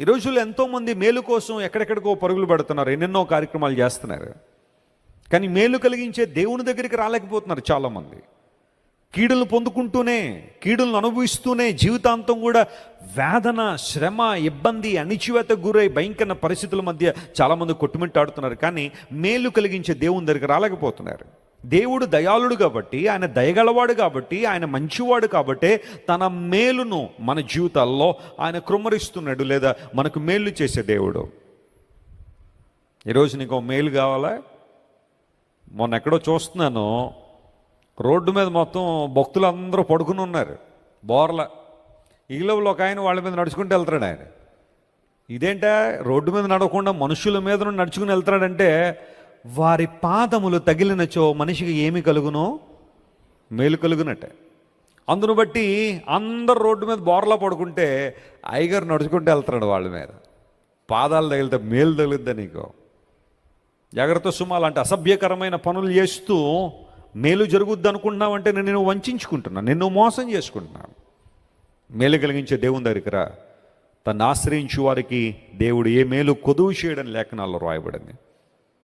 ఈ రోజుల్లో ఎంతోమంది మేలు కోసం ఎక్కడెక్కడికో పరుగులు పెడుతున్నారు ఎన్నెన్నో కార్యక్రమాలు చేస్తున్నారు. కానీ మేలు కలిగించే దేవుని దగ్గరికి రాలేకపోతున్నారు చాలామంది. కీడులు పొందుకుంటూనే కీడులను అనుభవిస్తూనే జీవితాంతం కూడా వేదన శ్రమ ఇబ్బంది అణిచివేత గురై భయంకర పరిస్థితుల మధ్య చాలామంది కొట్టుమిట్టాడుతున్నారు. కానీ మేలు కలిగించే దేవుని దగ్గరికి రాలేకపోతున్నారు. దేవుడు దయాళుడు కాబట్టి ఆయన దయగలవాడు కాబట్టి ఆయన మంచివాడు కాబట్టే తన మేలును మన జీవితాల్లో ఆయన కృమ్మరిస్తున్నాడు లేదా మనకు మేలు చేసే దేవుడు. ఈరోజు నీకు మేలు కావాలా? మొన్న ఎక్కడో చూస్తున్నాను రోడ్డు మీద మొత్తం భక్తులు అందరూ పడుకుని ఉన్నారు బోర్ల. ఈలోపల ఒక ఆయన వాళ్ళ మీద నడుచుకుంటూ వెళ్తాడు ఆయన. ఇదేంటా రోడ్డు మీద నడవకుండా మనుషుల మీద నుండి నడుచుకుని వెళ్తాడంటే వారి పాదములు తగిలినచో మనిషికి ఏమి కలుగునో? మేలు కలుగునట్టే. అందును బట్టి అందరు రోడ్డు మీద బోర్లా పడుకుంటే ఐగర్ నడుచుకుంటూ వెళ్తున్నాడు వాళ్ళ మీద. పాదాలు తగిలితే మేలు తగులుద్దా నీకు? జాగ్రత్త సుమా అలాంటి అసభ్యకరమైన పనులు చేస్తూ మేలు జరుగుద్ది అనుకుంటున్నావంటే నేను నిన్ను వంచుకుంటున్నాను నిన్ను మోసం చేసుకుంటున్నాను. మేలు కలిగించే దేవుని దగ్గరికి రా. తను ఆశ్రయించు వారికి దేవుడు ఏ మేలు కొదువు చేయడం లేఖనాల్లో రాయబడింది.